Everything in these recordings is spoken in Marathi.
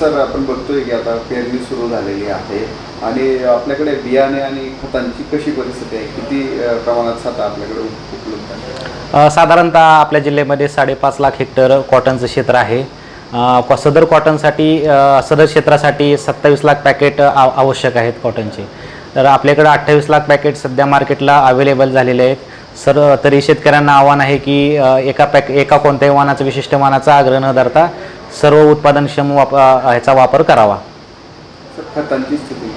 सर आपण बघतोय की आता पेरणी सुरू झालेली आहे. आणि आपल्याकडे बियाणे आणि खतांची कशी परिस्थिती आहे? किती प्रमाणात साठा आपल्याकडे उपलब्ध आहे साधारणतः आपल्या जिल्ह्यामध्ये साडेपाच लाख हेक्टर कॉटनचं क्षेत्र आहे. अ, सदर कॉटनसाठी अ, सदर क्षेत्रासाठी सत्तावीस लाख पॅकेट आव आवश्यक आहेत कॉटनचे तर आपल्याकडं अठ्ठावीस लाख पॅकेट सध्या मार्केटला अवेलेबल झालेले आहेत. सर तरी शेतकऱ्यांना आव्हान आहे की अ, एका पॅक एका कोणत्याही वाहनाचा विशिष्ट वाहनाचा आग्रह न धरता सर्व उत्पादनक्षम वाप ह्याचा वापर करावा. खतांची स्थिती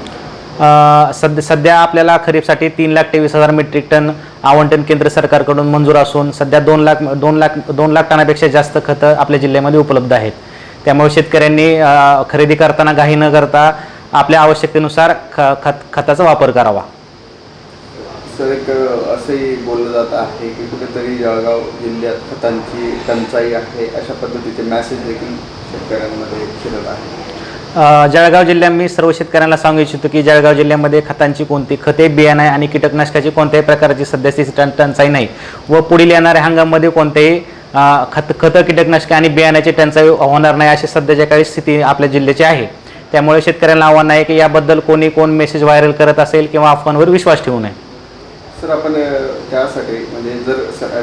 सध्या सध्या आपल्याला खरीपसाठी तीन लाख तेवीस हजार मेट्रिक टन आवंटन केंद्र सरकारकडून मंजूर असून सध्या दोन लाख दोन लाख दोन लाख टनापेक्षा जास्त खतं आपल्या जिल्ह्यामध्ये उपलब्ध आहेत. त्यामुळे शेतकऱ्यांनी खरेदी करताना घाई न करता आपल्या आवश्यकतेनुसार ख खत खताचा वापर करावा. सर एक असंही बोललं जात आहे की कुठेतरी जळगाव जिल्ह्यात खतांची टंचाई आहे अशा पद्धतीचे मॅसेज देखील शेतकऱ्यांमध्ये शिरत आहे जळगाव जिल्ह्यात मी सर्व शेतकऱ्यांना सांगू इच्छितो की जळगाव जिल्ह्यामध्ये खतांची कोणती खते आहे आणि कीटकनाशकाची कोणत्याही प्रकारची सध्याची टं टंचाई नाही व पुढील येणाऱ्या हंगामामध्ये कोणतेही खत खतं कीटकनाशके आणि बियाण्याची टंचाई होणार नाही अशी सध्याच्या काळी स्थिती आपल्या जिल्ह्याची आहे. त्यामुळे शेतकऱ्यांना आव्हान आहे की याबद्दल कोणी कोण मेसेज व्हायरल करत असेल किंवा अफवांवर विश्वास ठेवू नये. सर आपण त्यासाठी म्हणजे जर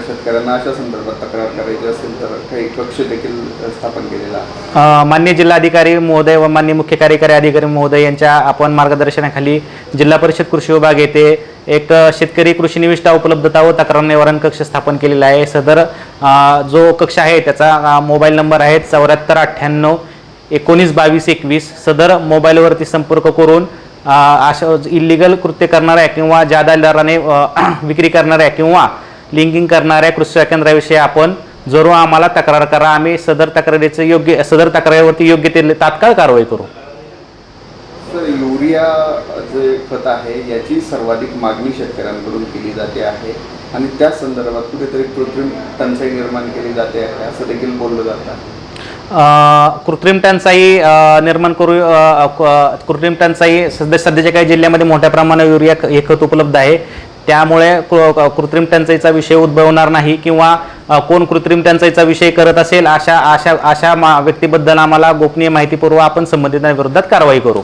शेतकऱ्यांना अशा संदर्भात तक्रार करायची असेल तर काही कक्ष देखील स्थापन केलेला? मान्य जिल्हाधिकारी महोदय व मान्य मुख्य कार्यकारी अधिकारी महोदय यांच्या आपण मार्गदर्शनाखाली जिल्हा परिषद कृषी विभाग येथे एक शेतकरी कृषी निविष्ठा उपलब्धता व तक्रार निवारण कक्ष स्थापन केलेला आहे. सदर जो कक्ष आहे त्याचा मोबाईल नंबर आहे चौऱ्याहत्तर अठ्ठ्याण्णव एकोणीस बावीस एकवीस. सदर मोबाईलवरती संपर्क करून अशा इलिगल कृत्य करणाऱ्या किंवा ज्यादा दराने विक्री करणाऱ्या किंवा लिंकिंग करणाऱ्या कृषी केंद्राविषयी आपण जरूर आम्हाला तक्रार करा. आम्ही सदर तक्रारीचं योग्य सदर तक्रारीवरती योग्य ते तात्काळ कारवाई करू. सर युरिया जे खत आहे याची सर्वाधिक मागणी शेतकऱ्यांकडून केली जाते आहे आणि त्या संदर्भात कुठेतरी कृत्रिम टंचाई निर्माण केली जाते आहे असं देखील बोललं जातं. कृत्रिम टंचाई निर्माण करू कृत्रिम टंचाई सध्या सध्याच्या काही जिल्ह्यामध्ये मोठ्या प्रमाणात युरिया हे खत उपलब्ध आहे. त्यामुळे कृ- कृत्रिम टंचाईचा विषय उद्भवणार नाही किंवा कोण कृत्रिम टंचाईचा विषय करत असेल अशा अशा अशा मा- व्यक्तीबद्दल आम्हाला गोपनीय माहिती पुरवा आपण संबंधितांविरोधात कारवाई करू.